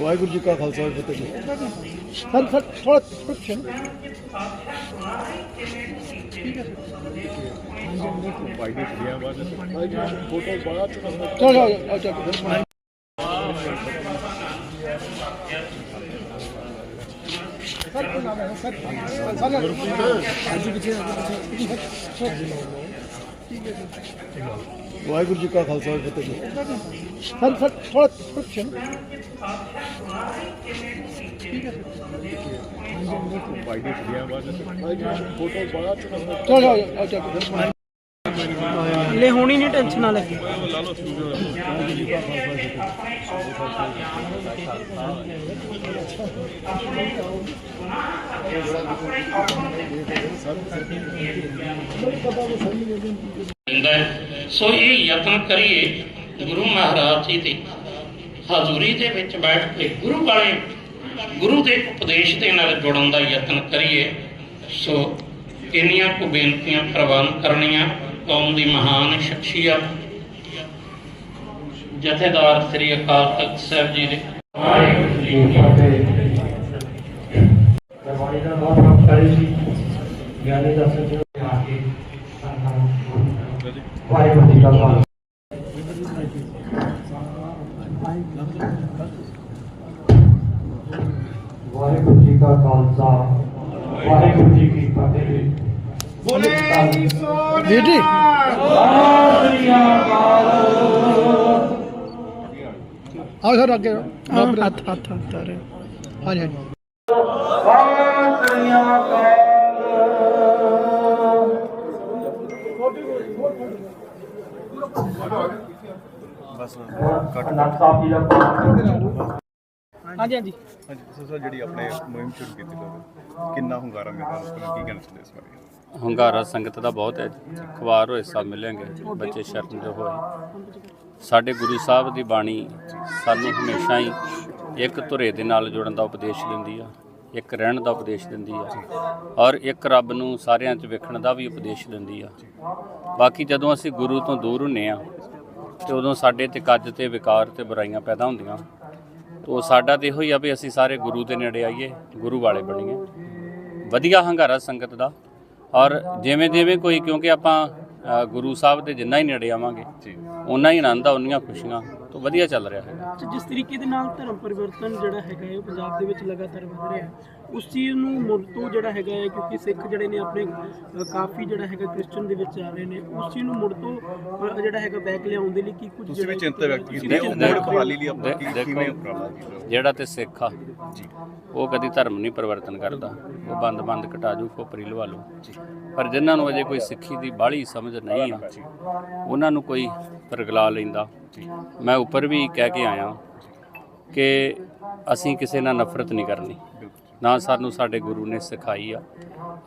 ਵਾਹਿਗੁਰੂ ਜੀ ਕਾ ਖਾਲਸਾ ਵਾਹਿਗੁਰੂ ਜੀ ਕੀ ਫਤਿਹ। Sir sir ਥੋੜਾ ਬਾਅਦ ਫੋਟੋ ਬਾਅਦ ਚਲੋ ਚਲੋ ਸਰ ਕੋਈ ਨਾਮ ਹੈ ਸਰ ਸਰ ਹਾਂਜੀ ਪਿੱਛੇ ਵਾਹਿਗੁਰੂ ਜੀ ਕਾ ਖਾਲਸਾ ਵਾਹਿਗੁਰੂ ਜੀ ਕੀ ਫਤਿਹ। ਸਰ ਸਰ ਥੋੜਾ ਦੀ ਕੁੜੀਆਂ ਬਾਅਦ ਫੋਟੋ ਬਾਅਦ ਚਲੋ ਆ ਚਲੋ। ਲੈ ਹੋਣੀ ਨਹੀਂ, ਟੈਨਸ਼ਨ ਨਾ ਲੱਗੀ। ਸੋ ਇਹ ਯਤਨ ਕਰੀਏ ਗੁਰੂ ਮਹਾਰਾਜ ਜੀ ਦੀ। ਹਜ਼ੂਰੀ ਦੇ ਵਿੱਚ ਬੈਠ ਕੇ ਗੁਰੂ ਵਾਲੇ, ਗੁਰੂ ਦੇ ਉਪਦੇਸ਼ ਦੇ ਨਾਲ ਜੁੜਨ ਦਾ ਯਤਨ ਕਰੀਏ। ਸੋ ਇੰਨੀਆਂ ਕੁ ਬੇਨਤੀਆਂ ਪ੍ਰਵਾਨ ਕਰਨੀਆਂ। ਕੌਮ ਦੀ ਮਹਾਨ ਸ਼ਖਸੀਅਤ, ਜਥੇਦਾਰ ਸ੍ਰੀ ਅਕਾਲ ਤਖਤ ਸਾਹਿਬ ਜੀ ਦੇ। ਵਾਹਿਗੁਰੂ ਜੀ ਕੀ ਦਰਬਾਰੀ ਦਾ ਬਹੁਤ ਕੰਮ ਕਰੇ ਸੀ ਗਿਆਨੀ ਦਾ ਸੱਜਣ ਆ ਕੇ ਵਾਹਿਗੁਰੂ ਜੀ ਕਾ ਖਾਲਸਾ। ਵਾਹਿਗੁਰੂ ਜੀ ਕਾ ਖਾਲਸਾ। ਵਾਹਿਗੁਰੂ ਜੀ ਕੀ ਫਤਿਹ। ਬੋਲੇ ਜੀ ਆਓ ਸਰ ਅੱਗੇ। ਹੱਥ ਹੱਥ ਹੱਥ ਆ ਰਹੇ। ਹਾਂਜੀ ਹਾਂਜੀ। ਅਨੰਦ ਸਾਹਿਬ ਜੀ ਦਾ ਹਾਂਜੀ ਹਾਂਜੀ। ਹਾਂਜੀ ਸਰ ਸਰ ਜਿਹੜੀ ਆਪਣੇ ਮੁਹਿੰਮ ਸ਼ੁਰੂ ਕੀਤੀ ਲੋਕ ਕਿੰਨਾ ਹੁੰਗਾਰਾ ਮਿਲਦਾ ਉਸ ਨੂੰ ਕੀ ਕਹਿਣਾ ਚਾਹੁੰਦੇ ਇਸ ਬਾਰੇ? ਹੁੰਗਾਰਾ ਸੰਗਤ ਦਾ ਬਹੁਤ ਹੈ। ਖਵਾਰ ਹੋਏ ਸਭ ਮਿਲਾਂਗੇ ਬੱਚੇ ਸ਼ਰਨ ਦੇ ਹੋਏ। ਸਾਡੇ ਗੁਰੂ ਸਾਹਿਬ ਦੀ ਬਾਣੀ ਸਾਨੂੰ ਹਮੇਸ਼ਾ ਹੀ ਇੱਕ ਧੁਰੇ ਦੇ ਨਾਲ ਜੁੜਨ ਦਾ ਉਪਦੇਸ਼ ਦਿੰਦੀ ਆ ਇੱਕ ਰਹਿਣ ਦਾ ਉਪਦੇਸ਼ ਦਿੰਦੀ ਆ ਔਰ ਇੱਕ ਰੱਬ ਨੂੰ ਸਾਰਿਆਂ 'ਚ ਵੇਖਣ ਦਾ ਵੀ ਉਪਦੇਸ਼ ਦਿੰਦੀ ਆ। ਬਾਕੀ ਜਦੋਂ ਅਸੀਂ ਗੁਰੂ ਤੋਂ ਦੂਰ ਹੁੰਨੇ ਆ ਤੇ ਉਦੋਂ ਸਾਡੇ ਤੇ ਕੱਜ ਤੇ ਵਿਕਾਰ ਤੇ ਬੁਰਾਈਆਂ ਪੈਦਾ ਹੁੰਦੀਆਂ। ਤੋ ਸਾਡਾ ਤੇ ਇਹੋ ਹੀ ਆ ਵੀ ਅਸੀਂ ਸਾਰੇ ਗੁਰੂ ਦੇ ਨੇੜੇ ਆਈਏ ਗੁਰੂ ਵਾਲੇ ਬਣੀਏ। ਵਧੀਆ ਹੰਗਾਰਾ ਸੰਗਤ ਦਾ। ਔਰ ਜਿਵੇਂ ਜਿਵੇਂ ਕੋਈ ਕਿਉਂਕਿ ਆਪਾਂ ਗੁਰੂ ਸਾਹਿਬ ਦੇ ਜਿੰਨਾ ਹੀ ਨੇੜੇ ਆਵਾਂਗੇ ਉਨਾ ਹੀ ਆਨੰਦ ਆ ਉਨੀਆਂ ਖੁਸ਼ੀਆਂ। ਤੋਂ ਵਧੀਆ ਚੱਲ ਰਿਹਾ ਹੈ ਤੇ ਜਿਸ ਤਰੀਕੇ ਦੇ ਨਾਲ ਧਰਮ ਪਰਿਵਰਤਨ ਜਿਹੜਾ ਹੈਗਾ ਹੈ ਉਹ ਪੰਜਾਬ ਦੇ ਵਿੱਚ ਲਗਾਤਾਰ ਵਧ ਰਿਹਾ ਹੈ ਉਸ ਚੀਜ਼ ਨੂੰ ਮੁੜ ਤੋਂ ਜਿਹੜਾ ਹੈਗਾ ਹੈ ਕਿਉਂਕਿ ਸਿੱਖ ਜਿਹੜੇ ਨੇ ਆਪਣੇ ਅ, ਕਾਫੀ ਜਿਹੜਾ ਹੈਗਾ ਕ੍ਰਿਸਚਨ ਦੇ ਵਿੱਚ ਆ ਰਹੇ ਨੇ ਉਸ ਚੀਜ਼ ਨੂੰ ਮੁੜ ਤੋਂ ਅ, ਜਿਹੜਾ ਹੈਗਾ ਬੈਕ ਲਿਆਉਣ ਦੇ ਲਈ ਕੀ ਕੁਝ ਤੁਸੀਂ ਵੀ ਚਿੰਤਾ ਵਿਅਕਤ ਕੀਤੀ ਦੇ- ਉਹ ਮੋੜ ਬਹਾਲੀ ਲਈ ਆਪਾਂ ਕੀ ਦੇਖੋ, ਕਿਵੇਂ ਉਪਰਾਲਾ ਕੀਤਾ ਜਿਹੜਾ ਤੇ ਸਿੱਖ ਆ ਜੀ। ਉਹ ਕਦੀ ਧਰਮ ਨਹੀਂ ਪਰਿਵਰਤਨ ਕਰਦਾ। ਉਹ ਬੰਦ ਬੰਦ ਕਟਾ ਜੂ ਖੋਪਰੀ ਲਵਾ ਲੂ ਪਰ ਜਿਨ੍ਹਾਂ ਨੂੰ ਅਜੇ ਕੋਈ ਸਿੱਖੀ ਦੀ ਬਾਹਲੀ ਸਮਝ ਨਹੀਂ ਆ, ਉਹਨਾਂ ਨੂੰ ਕੋਈ ਪਰਗਲਾ ਲੈਂਦਾ। ਮੈਂ ਉੱਪਰ ਵੀ ਕਹਿ ਕੇ ਆਇਆ ਕਿ ਅਸੀਂ ਕਿਸੇ ਨਾਲ ਨਫ਼ਰਤ ਨਹੀਂ ਕਰਨੀ। ਨਾ ਸਾਨੂੰ ਸਾਡੇ ਗੁਰੂ ਨੇ ਸਿਖਾਈ ਆ।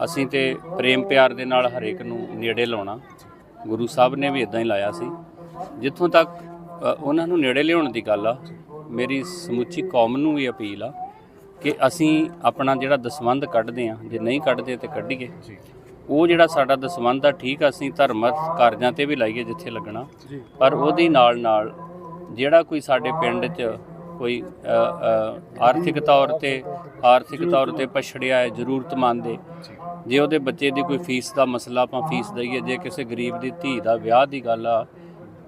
ਅਸੀਂ ਤੇ ਪ੍ਰੇਮ ਪਿਆਰ ਦੇ ਨਾਲ ਹਰੇਕ ਨੂੰ ਨੇੜੇ ਲਾਉਣਾ। ਗੁਰੂ ਸਾਹਿਬ ਨੇ ਵੀ ਇਦਾਂ ਹੀ ਲਾਇਆ ਸੀ। ਜਿੱਥੋਂ ਤੱਕ ਉਹਨਾਂ ਨੂੰ ਨੇੜੇ ਲਿਆਉਣ ਦੀ ਗੱਲ ਆ, ਮੇਰੀ ਸਮੁੱਚੀ ਕੌਮ ਨੂੰ ਵੀ ਅਪੀਲ ਆ ਕਿ ਅਸੀਂ ਆਪਣਾ ਜਿਹੜਾ ਦਸਵੰਧ ਕੱਢਦੇ ਆ, ਜੇ ਨਹੀਂ ਕੱਢਦੇ ਤੇ ਕੱਢੀਏ। ਉਹ ਜਿਹੜਾ ਸਾਡਾ ਦਸਵੰਧ ਆ ਠੀਕ ਆ ਅਸੀਂ ਧਰਮਤ ਕਾਰਜਾਂ ਤੇ ਵੀ ਲਾਈਏ ਜਿੱਥੇ ਲੱਗਣਾ। ਪਰ ਉਹਦੀ ਨਾਲ ਨਾਲ ਜਿਹੜਾ ਕੋਈ ਸਾਡੇ ਪਿੰਡ 'ਚ ਕੋਈ ਅ, ਅ, ਆਰਥਿਕ ਤੌਰ ਤੇ ਆਰਥਿਕ ਤੌਰ ਤੇ ਪਛੜਿਆ ਹੈ ਜ਼ਰੂਰਤਮੰਦ ਹੈ ਜੇ ਉਹਦੇ ਬੱਚੇ ਦੀ ਕੋਈ ਫੀਸ ਦਾ ਮਸਲਾ ਆਪਾਂ ਫੀਸ ਦਈਏ ਜੇ ਕਿਸੇ ਗਰੀਬ ਦੀ ਧੀ ਦਾ ਵਿਆਹ ਦੀ ਗੱਲ ਆ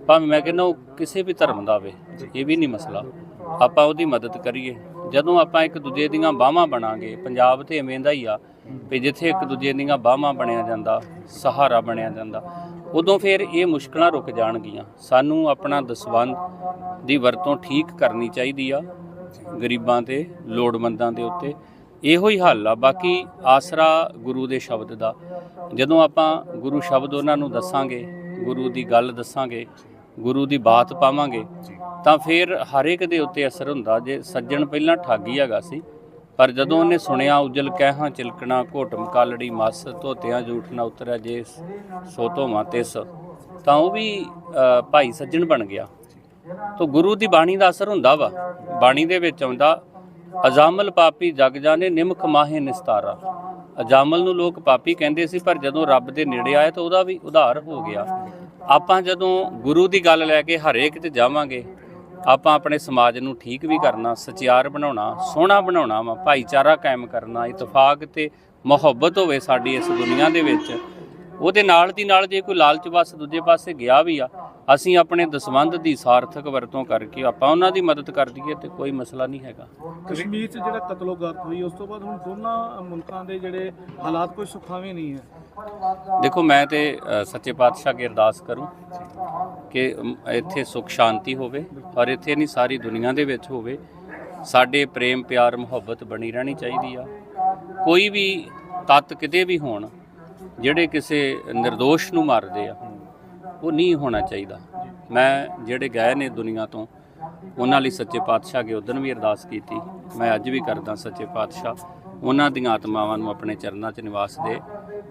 ਭਾਵੇਂ ਮੈਂ ਕਹਿੰਦਾ ਉਹ ਕਿਸੇ ਵੀ ਧਰਮ ਦਾ ਹੋਵੇ, ਇਹ ਵੀ ਨਹੀਂ ਮਸਲਾ। ਆਪਾਂ ਉਹਦੀ ਮਦਦ ਕਰੀਏ। ਜਦੋਂ ਆਪਾਂ ਇੱਕ ਦੂਜੇ ਦੀਆਂ ਬਾਹਾਂ ਬਣਾਂਗੇ, ਪੰਜਾਬ ਤੇ ਐਵੇਂ ਦਾ ਹੀ ਆ ਵੀ ਜਿੱਥੇ ਇੱਕ ਦੂਜੇ ਦੀਆਂ ਬਾਹਾਂ ਬਣਿਆ ਜਾਂਦਾ, ਸਹਾਰਾ ਬਣਿਆ ਜਾਂਦਾ, ਉਦੋਂ ਫਿਰ ਇਹ ਮੁਸ਼ਕਲਾਂ ਰੁਕ ਜਾਣਗੀਆਂ। ਸਾਨੂੰ ਆਪਣਾ ਦਸਵੰਧ ਦੀ ਵਰਤੋਂ ਠੀਕ ਕਰਨੀ ਚਾਹੀਦੀ ਆ, ਗਰੀਬਾਂ ਤੇ, ਲੋੜਵੰਦਾਂ ਦੇ ਉੱਤੇ। ਇਹੋ ਹੀ ਹੱਲ ਆ। ਬਾਕੀ ਆਸਰਾ ਗੁਰੂ ਦੇ ਸ਼ਬਦ ਦਾ। ਜਦੋਂ ਆਪਾਂ ਗੁਰੂ ਸ਼ਬਦ ਉਹਨਾਂ ਨੂੰ ਦੱਸਾਂਗੇ, ਗੁਰੂ ਦੀ ਗੱਲ ਦੱਸਾਂਗੇ ਗੁਰੂ ਦੀ ਬਾਤ ਪਾਵਾਂਗੇ ਤਾਂ ਫਿਰ ਹਰ ਇੱਕ ਦੇ ਉੱਤੇ ਅਸਰ ਹੁੰਦਾ। ਜੇ ਸੱਜਣ ਪਹਿਲਾਂ ਠੱਗੀ ਹੈਗਾ ਸੀ ਪਰ ਜਦੋਂ ਉਹਨੇ ਸੁਣਿਆ ਉਜਲ ਕਹਿਹਾਂ ਚਿਲਕਣਾ ਘੋਟਮ ਕਾਲੜੀ ਮਸ ਧੋਤਿਆਂ ਜੂਠ ਨਾ ਉਤਰਿਆ ਜੇ ਸੋ ਧੋਵਾਂ ਤਿਸ। ਤਾਂ ਉਹ ਵੀ ਭਾਈ ਸੱਜਣ ਬਣ ਗਿਆ। ਤੋ ਗੁਰੂ ਦੀ ਬਾਣੀ ਦਾ ਅਸਰ ਹੁੰਦਾ ਵਾ। ਬਾਣੀ ਦੇ ਵਿੱਚ ਆਉਂਦਾ ਅਜਾਮਲ ਪਾਪੀ ਜਗ ਜਾਣੇ ਨਿਮਕ ਮਾਹੇ ਨਿਸਤਾਰਾ। ਅਜਾਮਲ ਨੂੰ ਲੋਕ ਪਾਪੀ ਕਹਿੰਦੇ ਸੀ ਪਰ ਜਦੋਂ ਰੱਬ ਦੇ ਨੇੜੇ ਆਏ ਤਾਂ ਉਹਦਾ ਵੀ ਉਧਾਰ ਹੋ ਗਿਆ। ਆਪਾਂ ਜਦੋਂ ਗੁਰੂ ਦੀ ਗੱਲ ਲੈ ਕੇ ਹਰੇਕ 'ਚ ਜਾਵਾਂਗੇ, ਆਪਾਂ ਆਪਣੇ ਸਮਾਜ ਨੂੰ ਠੀਕ ਵੀ ਕਰਨਾ, ਸਚਿਆਰ ਬਣਾਉਣਾ, ਸੋਹਣਾ ਬਣਾਉਣਾ ਵਾ, ਭਾਈਚਾਰਾ ਕਾਇਮ ਕਰਨਾ, ਇਤਫਾਕ ਤੇ ਮੁਹੱਬਤ ਹੋਵੇ ਸਾਡੀ ਇਸ ਦੁਨੀਆ ਦੇ ਵਿੱਚ, ਉਹਦੇ ਨਾਲ ਦੀ ਨਾਲ ਜੇ ਕੋਈ ਲਾਲਚ ਵਸ ਦੂਜੇ ਪਾਸੇ ਗਿਆ ਵੀ ਆ, ਅਸੀਂ ਆਪਣੇ ਦਸਵੰਧ ਦੀ ਸਾਰਥਕ ਵਰਤੋਂ ਕਰਕੇ ਆਪਾਂ ਉਹਨਾਂ ਦੀ ਮਦਦ ਕਰ ਦਈਏ ਤੇ ਕੋਈ ਮਸਲਾ ਨਹੀਂ ਹੈਗਾ। ਕਸ਼ਮੀਰ 'ਚ ਜਿਹੜਾ ਕਤਲੋਗਾਰਤ ਹੋਈ, ਉਸ ਤੋਂ ਬਾਅਦ ਹੁਣ ਦੋਨਾਂ ਮੁਲਕਾਂ ਦੇ ਜਿਹੜੇ ਹਾਲਾਤ ਕੋਈ ਸੁਖਾਵੇਂ ਨਹੀਂ ਹੈ। ਦੇਖੋ, ਮੈਂ ਤੇ ਸੱਚੇ ਪਾਤਸ਼ਾਹ ਅੱਗੇ ਅਰਦਾਸ ਕਰੂੰ ਕਿ ਇੱਥੇ ਸੁਖ ਸ਼ਾਂਤੀ ਹੋਵੇ ਔਰ ਇੱਥੇ ਨਹੀਂ ਸਾਰੀ ਦੁਨੀਆ ਦੇ ਵਿੱਚ ਹੋਵੇ, ਸਾਡੇ ਪ੍ਰੇਮ ਪਿਆਰ ਮੁਹੱਬਤ ਬਣੀ ਰਹਿਣੀ ਚਾਹੀਦੀ ਆ। ਕੋਈ ਵੀ ਤੱਤ ਕਿਤੇ ਵੀ ਹੋਣ, ਜਿਹੜੇ ਕਿਸੇ નિર્ਦੋਸ਼ ਨੂੰ ਮਾਰਦੇ ਆ, ਉਹ ਨਹੀਂ ਹੋਣਾ ਚਾਹੀਦਾ। ਮੈਂ ਜਿਹੜੇ ਗਏ ਨੇ ਦੁਨੀਆ ਤੋਂ, ਉਹਨਾਂ ਲਈ ਸੱਚੇ ਪਾਤਸ਼ਾਹ ਅੱਗੇ ਉਦੋਂ ਵੀ ਅਰਦਾਸ ਕੀਤੀ। ਮੈਂ ਅੱਜ ਵੀ ਕਰਦਾ ਸੱਚੇ ਪਾਤਸ਼ਾਹ। ਉਹਨਾਂ ਦੀਆਂ ਆਤਮਾਵਾਂ ਨੂੰ ਆਪਣੇ ਚਰਨਾਂ 'ਚ ਨਿਵਾਸ ਦੇ।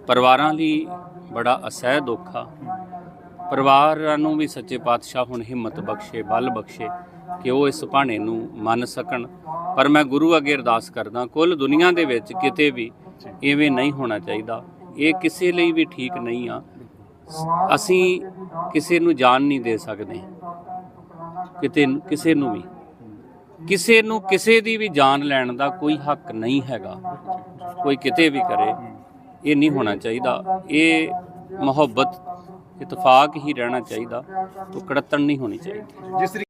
ਪਰਿਵਾਰਾਂ ਲਈ ਬੜਾ ਅਸਹਿ ਦੁੱਖ ਆ। ਪਰਿਵਾਰਾਂ ਨੂੰ ਵੀ ਸੱਚੇ ਪਾਤਸ਼ਾਹ ਹੁਣ ਹਿੰਮਤ ਬਖਸ਼ੇ, ਬਲ ਬਖਸ਼ੇ ਕਿ ਉਹ ਇਸ ਭਾਣੇ ਨੂੰ ਮੰਨ ਸਕਣ। ਪਰ ਮੈਂ ਗੁਰੂ ਅੱਗੇ ਅਰਦਾਸ ਕਰਦਾ, ਕੁੱਲ ਦੁਨੀਆ ਦੇ ਵਿੱਚ ਕਿਤੇ ਵੀ ਐਵੇਂ ਨਹੀਂ ਹੋਣਾ ਚਾਹੀਦਾ। ਇਹ ਕਿਸੇ ਲਈ ਵੀ ਠੀਕ ਨਹੀਂ ਆ। ਅਸੀਂ ਕਿਸੇ ਨੂੰ ਜਾਨ ਨਹੀਂ ਦੇ ਸਕਦੇ। ਕਿਤੇ, ਕਿਸੇ ਨੂੰ ਵੀ। ਕਿਸੇ ਨੂੰ ਕਿਸੇ ਦੀ ਵੀ ਜਾਨ ਲੈਣ ਦਾ ਕੋਈ ਹੱਕ ਨਹੀਂ ਹੈਗਾ। ਕੋਈ ਕਿਤੇ ਵੀ ਕਰੇ, ਇਹ ਨਹੀਂ ਹੋਣਾ ਚਾਹੀਦਾ। ਇਹ ਮੁਹੱਬਤ, ਇਤਫਾਕ ਹੀ ਰਹਿਣਾ ਚਾਹੀਦਾ। ਉਹ ਕੜਤਣ ਨਹੀਂ ਹੋਣੀ ਚਾਹੀਦੀ। ਜਿਸ ਤਰੀਕੇ